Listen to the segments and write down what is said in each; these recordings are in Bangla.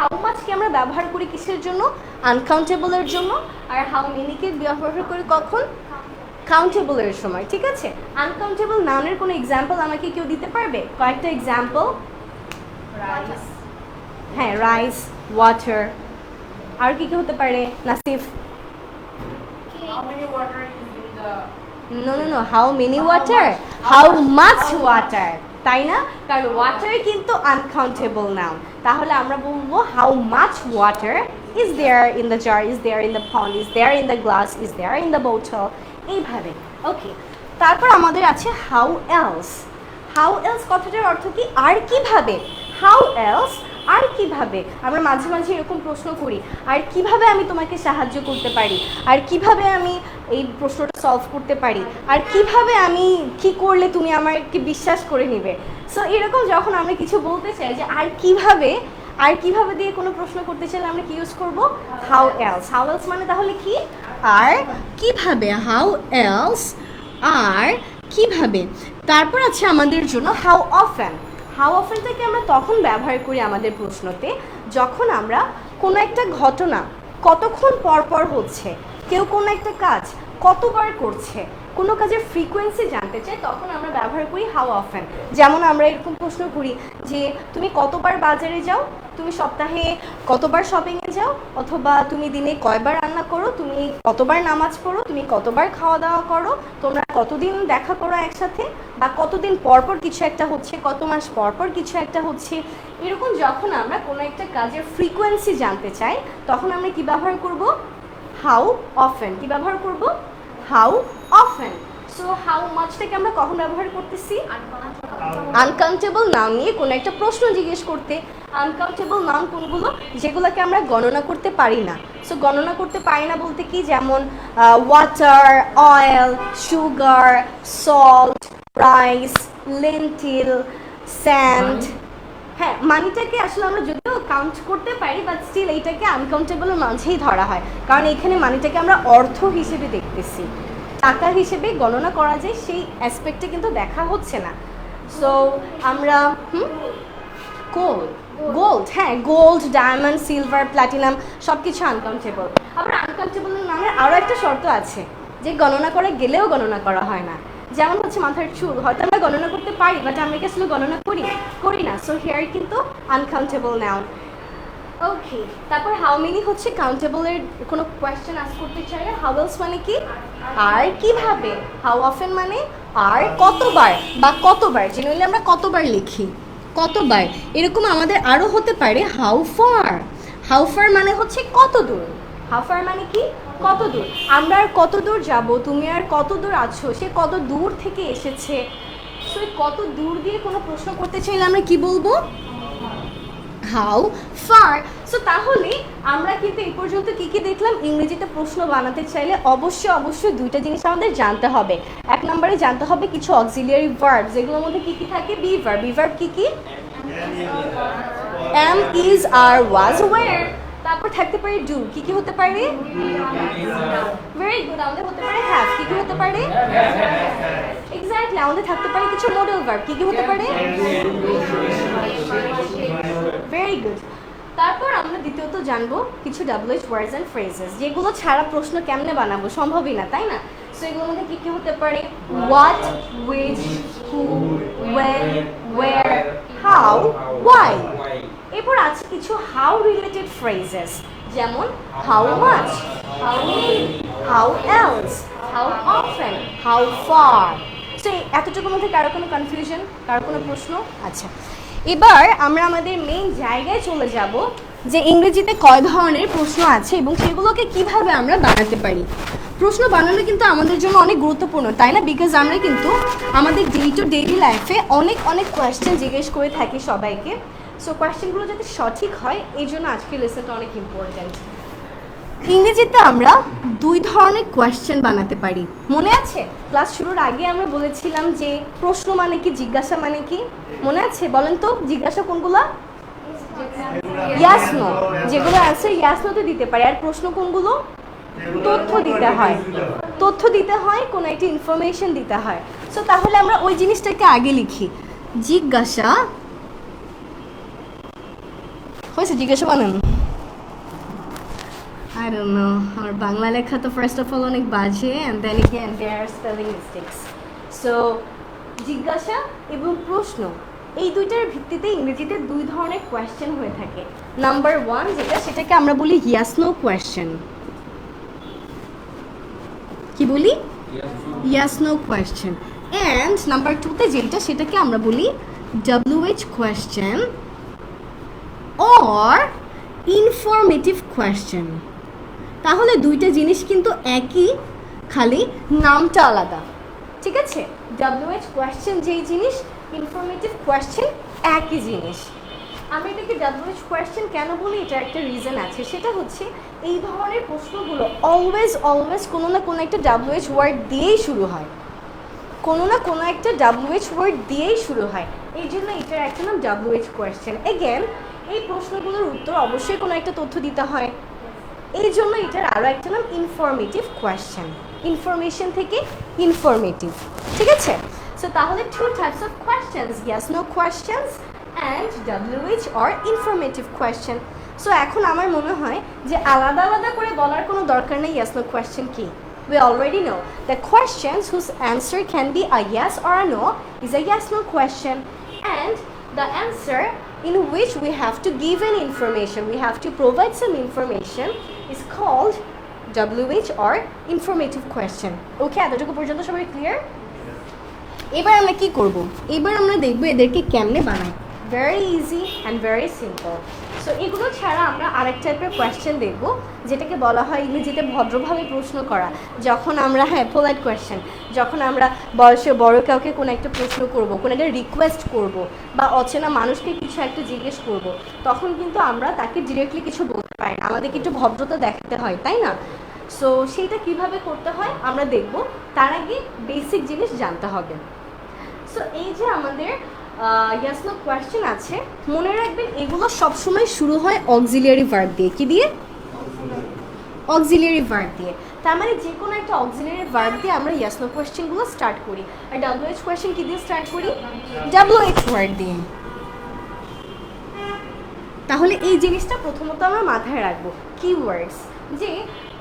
হাউ মাছকে আমরা ব্যবহার করি কিসের জন্য? আনকাউন্টেবলের জন্য। আর হাউ মেনিকে ব্যবহার করি কখন? কাউন্টেবলের সময় ঠিক আছে? আনকাউন্টেবল নাউনের কোনো এক্সাম্পল আমাকে কেউ দিতে পারবে? কয়েকটা এক্সাম্পল রাইস হ্যাঁ রাইস ওয়াটার আর কি কি হতে পারে? Nasif no no no how many water how much water তাই না? কারণ ওয়াটার কিন্তু আনকাউন্টেবল নাম তাহলে আমরা বলব how much water is there in the jar is there in the pond is there in the glass is there in the bottle এইভাবে। ওকে তারপর আমাদের আছে হাউ এলস হাউ এলস কথাটার অর্থ কি? আর কীভাবে? হাউ এলস আর কীভাবে? আমরা মাঝে মাঝে এরকম প্রশ্ন করি, আর কীভাবে আমি তোমাকে সাহায্য করতে পারি? আর কীভাবে আমি এই প্রশ্নটা সলভ করতে পারি? আর কীভাবে আমি কি করলে তুমি আমাকে বিশ্বাস করে নিবে? সো এরকম যখন আমরা কিছু বলতে চাই যে, আর কীভাবে? আর কীভাবে দিয়ে কোনো প্রশ্ন করতে চাইলে আমরা কি ইউজ করব? হাউ এলস হাউ এলস মানে তাহলে কি? আর কীভাবে? হাউ এলস আর কীভাবে? তারপর আছে আমাদের জন্য হাউ অফেন হাউ অফেনটাকে আমরা তখন ব্যবহার করি আমাদের প্রশ্নতে? যখন আমরা কোনো একটা ঘটনা কতক্ষণ পর পর হচ্ছে, কেউ কোনো একটা কাজ কতবার করছে, কোনো কাজের ফ্রিকোয়েন্সি জানতে চাই, তখন আমরা ব্যবহার করি হাউ অফেন যেমন আমরা এরকম প্রশ্ন করি যে, তুমি কতবার বাজারে যাও? তুমি সপ্তাহে কতবার শপিংয়ে যাও? অথবা তুমি দিনে কয়বার রান্না করো? তুমি কতবার নামাজ পড়ো? তুমি কতবার খাওয়া দাওয়া করো? তোমরা কতদিন দেখা করা একসাথে বা কতদিন পর পর কিছু একটা হচ্ছে কত মাস পর পর কিছু একটা হচ্ছে এরকম যখন আমরা কোনো একটা কাজের ফ্রিকোয়েন্সি জানতে চাই তখন আমরা কি ব্যবহার করব? হাউ অফেন কি ব্যবহার করব? হাউ অফেন সো হাউ মাছটাকে আমরা কখন ব্যবহার করতেছি? আনকাউন্টেবল নাউন নিয়ে কোনো একটা প্রশ্ন জিজ্ঞেস করতে আনকাউন্টেবল নাউন কোনগুলো যেগুলোকে আমরা গণনা করতে পারি না। সো গণনা করতে পারি না বলতে কি? যেমন water oil sugar salt rice lentil sand হ্যাঁ মানিটাকে আসলে আমরা যদিও কাউন্ট করতে পারি বাট স্টিল এইটাকে আনকাউন্টেবলের মাঝেই ধরা হয়। কারণ এখানে মানিটাকে আমরা অর্থ হিসেবে দেখতেছি। টাকা হিসেবে গণনা করা যায় সেই অ্যাসপেক্টে কিন্তু দেখা হচ্ছে না। সো আমরা হুম? গোল্ড গোল্ড হ্যাঁ গোল্ড ডায়মন্ড সিলভার প্ল্যাটিনাম সব কিছু আনকাউন্টেবল আবার আনকাউন্টেবল নামের আরও একটা শর্ত আছে, যে গণনা করে গেলেও গণনা করা হয় না। যেমন হচ্ছে মাথার চুল, হয়তো আমরা গণনা করতে পারি বাট আমরা কি আসলে গণনা করি করি না। সো হেয়ার কিন্তু আনকাউন্টেবল নাউন ওকে তারপর হাউ মেনি হচ্ছে কাউন্টেবলের কোনো কোয়েশ্চেন আস করতে চাইলে হাউ এলস মানে কি? আর কীভাবে? হাউ অফেন মানে আর কতবার বা কতবার? জেনারেলি আমরা কতবার লিখি? কতবার? এরকম আমাদের আরও হতে পারে হাউ ফার হাউ ফার মানে হচ্ছে কত দূর? হাউ ফার মানে কি? কত দূর? আমরা আর কত দূর যাব? তুমি আর কত দূর আছো? সে কত দূর থেকে এসেছে? সে কত দূর দিয়ে কোনো প্রশ্ন করতে চাইলে আমরা কি বলব? হাউ ফার সো তাহলে আমরা কিন্তু এই পর্যন্ত কি কি দেখলাম? ইংরেজিতে প্রশ্ন বানাতে চাইলে অবশ্যই অবশ্যই দুইটা জিনিস আমাদের জানতে হবে। এক নম্বরে জানতে হবে কিছু অক্সিলিয়ারি ভার্ব যেগুলোর মধ্যে কি কি থাকে? বি ভার্ব বি ভার্ব কি কি? Am is are was were তারপর থাকতে পারে ডু কি কি হতে পারে? ভেরি গুড আমাদের হতে পারে হ্যাভ কি কি হতে পারে? এক্স্যাক্টলি আমাদের থাকতে পারে কিছু মডেল ভার্ব কি কি হতে পারে? ভেরি গুড তারপর আমরা দ্বিতীয়ত জানব কিছু ডাব্লিউএইচ ওয়ার্ডস অ্যান্ড ফ্রেজেস যেগুলো ছাড়া প্রশ্ন কেমনে বানাবো? সম্ভবই না, তাই না? সো এগুলোর মধ্যে কী কী হতে পারে? What which who when where how why এরপর আছে কিছু হাউ রিলেটেড ফ্রেজেস যেমন how much how how else how often how far তো এতটুকুর মধ্যে কারও কোনো কনফিউশন কারও কোনো প্রশ্ন? আচ্ছা। এবার আমরা আমাদের মেইন জায়গায় চলে যাব যে ইংরেজিতে কয় ধরনের প্রশ্ন আছে এবং সেগুলোকে কীভাবে আমরা বানাতে পারি। প্রশ্ন বানানো কিন্তু আমাদের জন্য অনেক গুরুত্বপূর্ণ, তাই না? বিকজ আমরা কিন্তু আমাদের ডে টু ডেইলি লাইফে অনেক অনেক কোয়েশ্চেন জিজ্ঞেস করে থাকি সবাইকে। সো কোয়েশ্চেনগুলো যাতে সঠিক হয়, এই জন্য আজকের লেসনটা অনেক ইম্পর্ট্যান্ট ইংরেজিতে আমরা দুই ধরনের কোয়েশ্চেন বানাতে পারি। মনে আছে? ক্লাস শুরুর আগে আমরা বলেছিলাম যে, প্রশ্ন মানে কি, জিজ্ঞাসা মানে কি? মনে আছে? বলেন তো, জিজ্ঞাসা কোনগুলো? ইয়াস নো যেগুলো অ্যান্সার ইয়াস দিতে পারে। আর প্রশ্ন কোনগুলো? তথ্য দিতে হয়। তথ্য দিতে হয়, কোনো একটি ইনফরমেশন দিতে হয়। সো তাহলে আমরা ওই জিনিসটাকে আগে লিখি। জিজ্ঞাসা। হয়েছে, জিজ্ঞাসা করেন I don't know. আমার বাংলা লেখা তো ফার্স্ট অফ অল অনেক বাজে and then again there are spelling mistakes so জিজ্ঞাসা এবং প্রশ্ন, এই দুইটার ভিত্তিতে ইংরেজিতে দুই ধরনের কোয়েশ্চেন হয়ে থাকে। নাম্বার ওয়ান যেটা, সেটাকে আমরা বলি ইয়াস নো কোয়েশ্চেন কি বলি? Yes no question and number টুতে যেটা, সেটাকে আমরা বলি WH question or informative question তাহলে দুইটা জিনিস কিন্তু একই, খালি নামটা আলাদা। ঠিক আছে? ডাব্লিউএইচ কোয়েশ্চেন যেই জিনিস ইনফরমেটিভ কোয়েশ্চেন একই জিনিস। আমি এটাকে ডাব্লিউএইচ কোয়েশ্চেন কেন বলি? এটা একটা রিজন আছে। সেটা হচ্ছে এই ধরনের প্রশ্নগুলো অলওয়েজ অলওয়েজ কোনো না কোনো একটা ডাব্লিউএইচ ওয়ার্ড দিয়েই শুরু হয়। কোনো না কোনো একটা ডাব্লিউএইচ ওয়ার্ড দিয়েই শুরু হয়। এই জন্য এটার একটা নাম ডাব্লিউএইচ কোয়েশ্চেন এগেন এই প্রশ্নগুলোর উত্তর অবশ্যই কোনো একটা তথ্য দিতে হয়। এই জন্য এটার আরও একটা নাম ইনফরমেটিভ কোয়েশ্চেন ইনফরমেশন থেকে ইনফরমেটিভ ঠিক আছে? সো তাহলে two types of questions yes no questions and WH or informative question so এখন আমার মনে হয় যে আলাদা আলাদা করে বলার কোনো দরকার নেই ইয়াস নো কোয়েশ্চেন কি? We already know. That questions whose answer can be a yes or a no is a yes no question. And the answer in which we have to give an information, we have to provide some information is called WH or informative question. Okay এতটুকু পর্যন্ত সবাই ক্লিয়ার এবার আমরা কি করব? এবার আমরা দেখব এদেরকে কেমনে বানাই। Very easy and very simple so এগুলো ছাড়া আমরা আরেক টাইপের কোয়েশ্চেন দেখব, যেটাকে বলা হয় ইংরেজিতে ভদ্রভাবে প্রশ্ন করা। যখন আমরা হ্যাঁ পোলাইট কোয়েশ্চেন যখন আমরা বয়সে বড় কাউকে কোনো একটা প্রশ্ন করব, কোনো একটা রিকোয়েস্ট করব, বা অচেনা মানুষকে কিছু একটা জিজ্ঞেস করব, তখন কিন্তু আমরা তাকে ডিরেক্টলি কিছু বলতে পারি না। আমাদেরকে একটু ভদ্রতা দেখাতে হয়, তাই না? সো সেইটা কীভাবে করতে হয় আমরা দেখব। তার আগে বেসিক জিনিস জানতে হবে। সো এই যে আমাদের ইয়াস নো কোয়েশ্চেন আছে। মনে রাখবেন, এগুলো সবসময় শুরু হয় অক্সিলিয়ারি ভার্ব দিয়ে। কি দিয়ে? অক্সিলিয়ারি ভার্ব দিয়ে। তার মানে যে কোনো একটা অক্সিলিয়ারি ভার্ব দিয়ে আমরা ইয়াস নো কোয়েশ্চেনগুলো স্টার্ট করি। আর ডাব্লিউএইচ কোয়েশ্চেন কি দিয়ে স্টার্ট করি? ডাব্লিউএইচ ওয়ার্ড দিয়ে। তাহলে এই জিনিসটা প্রথমত আমরা মাথায় রাখব। কিওয়ার্ডস যে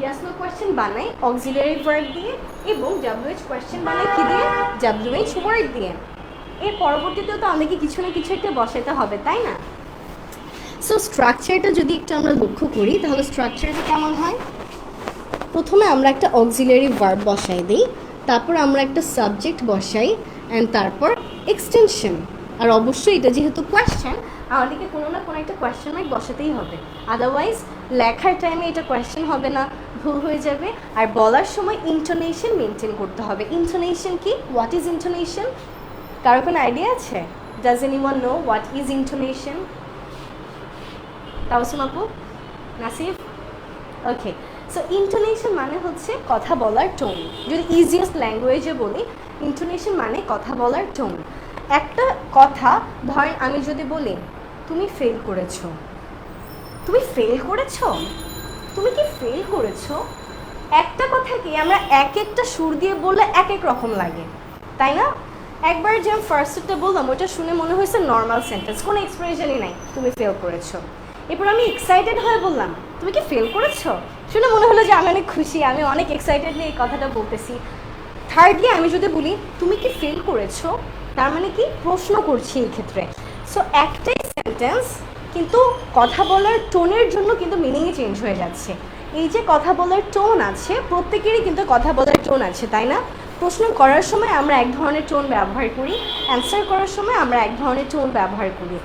ইয়াস নো কোয়েশ্চেন বানাই অক্সিলিয়ারি ভার্ব দিয়ে এবং ডাব্লিউএইচ কোয়েশ্চেন বানাই কি দিয়ে? ডাব্লিউএইচ ওয়ার্ড দিয়ে। এর পরবর্তীতেও তো আমাদেরকে কিছু না কিছু একটা বসাতে হবে, তাই না? সো স্ট্রাকচারটা যদি একটু আমরা লক্ষ্য করি, তাহলে স্ট্রাকচারটা কেমন হয়? প্রথমে আমরা একটা অক্সিলিয়ারি ভার্ব বসাই দিই, তারপর আমরা একটা সাবজেক্ট বসাই অ্যান্ড তারপর এক্সটেনশন আর অবশ্যই এটা যেহেতু কোয়েশ্চেন আমাদেরকে কোনো না কোনো একটা কোয়েশ্চেন মার্ক বসাতেই হবে। আদারওয়াইজ লেখার টাইমে এটা কোয়েশ্চেন হবে না, ভুল হয়ে যাবে। আর বলার সময় ইন্টোনেশন মেনটেন করতে হবে। ইন্টোনেশন কি? হোয়াট ইজ ইন্টোনেশন কারও কোনো আইডিয়া আছে? Does any one know what is intonation Tawsim আপু? নাসিফ ওকে সো ইন্টোনেশন মানে হচ্ছে কথা বলার টোন যদি ইজিয়েস্ট ল্যাঙ্গুয়েজে বলি ইন্টোনেশন মানে কথা বলার টোন একটা কথা, ধরেন আমি যদি বলি, তুমি ফেল করেছ। তুমি ফেল করেছ? তুমি কি ফেল করেছ? একটা কথাকে আমরা এক একটা সুর দিয়ে বললে এক এক রকম লাগে। তাই না? একবার যে ফার্স্টটা বললাম ওটা শুনে মনে হয়েছে নর্মাল সেন্টেন্স কোনো এক্সপ্রেশনই নাই। তুমি ফেল করেছ। এরপর আমি এক্সাইটেড হয়ে বললাম, তুমি কি ফেল করেছ? শুনে মনে হলো যে আমি অনেক খুশি, আমি অনেক এক্সাইটেড নিয়ে এই কথাটা বলতেছি। থার্ডলি আমি যদি বলি, তুমি কি ফেল করেছ? তার মানে কি? প্রশ্ন করছি এই ক্ষেত্রে। সো একটাই সেন্টেন্স কিন্তু কথা বলার টোনের জন্য কিন্তু মিনিংই চেঞ্জ হয়ে যাচ্ছে। এই যে কথা বলার টোন আছে, প্রত্যেকেরই কিন্তু কথা বলার টোন আছে, তাই না? প্রশ্ন করার সময় আমরা এক ধরনের টোন ব্যবহার করি অ্যান্সার করার সময় আমরা এক ধরনের টোন ব্যবহার করি।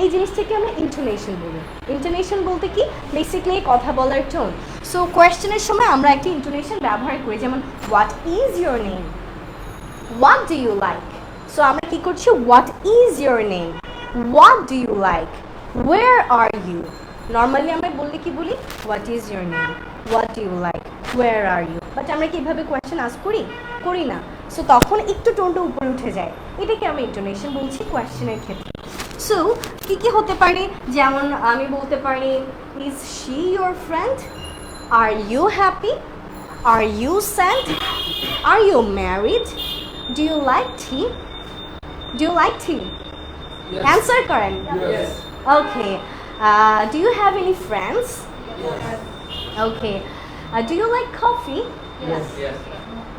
এই জিনিসটাকে আমরা ইন্টোনেশন বলি। ইন্টোনেশন বলতে কি? বেসিকলি কথা বলার টোন সো কোয়েশ্চেনের সময় আমরা একটি ইন্টোনেশন ব্যবহার করি, যেমন what is your name what do you like so আমরা কী করছি? What is your name what do you like where are you normally আমরা বললে কি বলি? What is your name what you like where are you but আমরা কি এভাবে কোয়েশ্চেন আস করি? করি না। সো তখন একটু টোনটা উপরে উঠে যায়। এটাকে আমরা ইন্টোনেশন বলছি কোয়েশ্চেনের ক্ষেত্রে। সো কী কী হতে পারে? যেমন আমি বলতে পারি is she your friend are you happy are you sad are you married do you like tea do you like tea answer করেন okay have any friends? Yes. Okay. Uh, do you like coffee? Yes. Yes.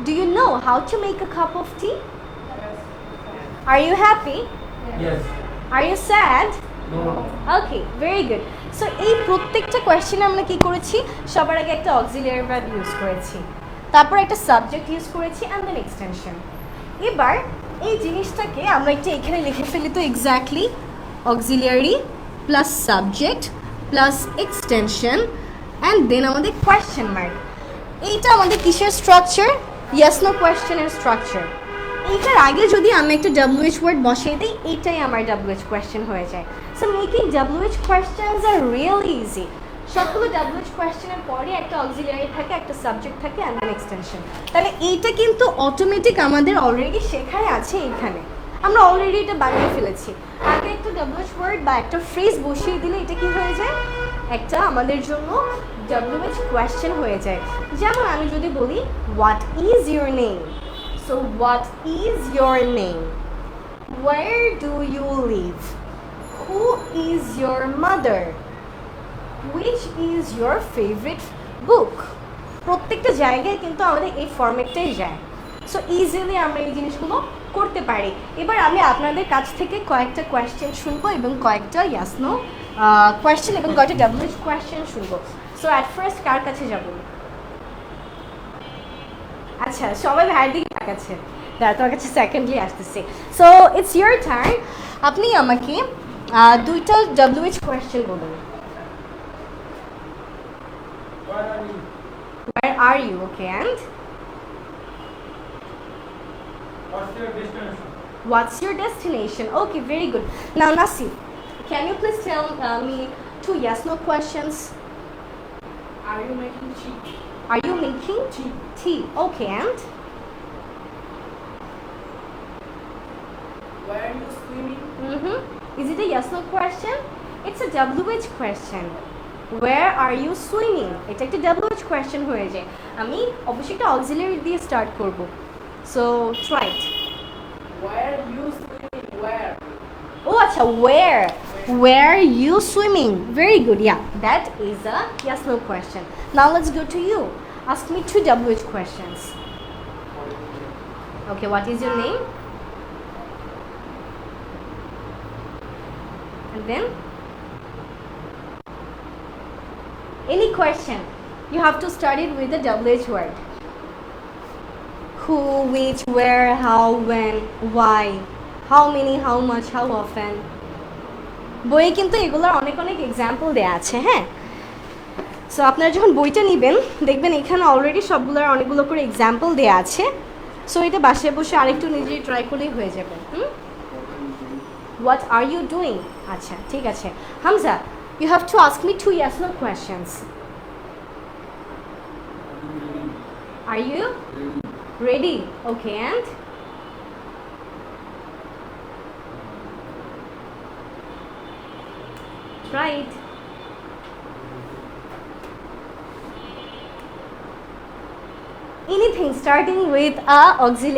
Do you know how to make a cup of tea? Yes. Are you happy? Yes. Are you sad? No. Okay very good so এই প্রত্যেকটা কোয়েশ্চেনে আমরা কি করেছি সবার আগে একটা অক্সিলিয়ারি ভার্ব ইউজ করেছি তারপর একটা সাবজেক্ট ইউজ করেছি অ্যান্ড দেন এক্সটেনশন এবার এই জিনিসটাকে আমরা একটু এখানে লিখে ফেলি তো exactly auxiliary plus subject plus extension and then আমাদের কোয়েশ্চেন মার্ক এইটা আমাদের কিসের স্ট্রাকচার ইয়াস নো কোয়েশ্চেনের স্ট্রাকচার এইটার আগে যদি আমি একটা ডাব্লিউএইচ ওয়ার্ড বসিয়ে দিই, এইটাই আমার ডাব্লিউএইচ কোয়েশ্চেন হয়ে যায়। So making WH questions are really easy সবগুলো ডাব্লিউএইচ কোয়েশ্চেনের পরে একটা অক্সিলিয়ারি থাকে, একটা সাবজেক্ট থাকে অ্যান্ড এক্সটেনশন তাহলে এইটা কিন্তু অটোমেটিক আমাদের অলরেডি শেখায় আছে এইখানে। আমরা অলরেডি এটা বানিয়ে ফেলেছি। আগে একটা ডাব্লিউএইচ ওয়ার্ড বা একটা ফ্রেজ বসিয়ে দিলে এটা কি হয়ে যায়? একটা আমাদের জন্য ডাব্লিউএইচ কোয়েশ্চেন হয়ে যায়। যেমন আমি যদি বলি what is your name so what is your name? Where do you live who is your mother Which is your favourite book প্রত্যেকটা জায়গায় কিন্তু আমাদের এই ফরম্যাটটাই যায়। সো ইজিলি আমরা এই জিনিসগুলো করতে পারি। এবার আমি আপনাদের কাছ থেকে কয়েকটা কোয়েশ্চেন শুনব এবং কয়েকটা ইয়াসনো কোয়েশ্চেন এবং কয়েকটা ডাব্লিউএইচ কোয়েশ্চেন শুনব। সো অ্যাট ফার্স্ট কার কাছে যাব? আচ্ছা সবাই ভাইয়ের দিকে তাকাচ্ছে। দাঁড়া তোমার কাছে সেকেন্ডলি আসতেছি। সো ইটস ইয়োর টার্ন আপনি আমাকে দুইটা ডাব্লিউএইচ কোয়েশ্চেন বলুন। Where are you? Where are you okay and What's your destination? Destination okay very good now Nasif can you please tell me two yes no questions Are you making tea? Are you making Tea. Tea okay and Where are you swimming? Mm-hmm. Is it a yes no question? It's a WH question. Where are you swimming? এটা একটা WH question হয়ে যায় আমি অবশ্যই একটা অক্সিলারি দিয়ে স্টার্ট করব so try it Where are you swimming? Where? ও আচ্ছা where where are you swimming? Very good yeah. That is a yes no question. Now let's go to you. Ask me two WH questions. Okay what is your name? And then? Any question? You have to start it with the WH word. Who which where how when why? How many how much how often বইয়ে কিন্তু এগুলোর অনেক অনেক এক্সাম্পল দেওয়া আছে হ্যাঁ? সো আপনারা যখন বইটা নেবেন, দেখবেন এখানে অলরেডি সবগুলোর অনেকগুলো করে এক্সাম্পল দেওয়া আছে। সো এটা বাসায় বসে আরেকটু নিজেই ট্রাই করলেই হয়ে যাবে, হুম? হোয়াট আর ইউ ডুইং আচ্ছা ঠিক আছে। Hamza you have to ask me two yes no questions are you ready okay and Try it. Anything starting with a auxiliary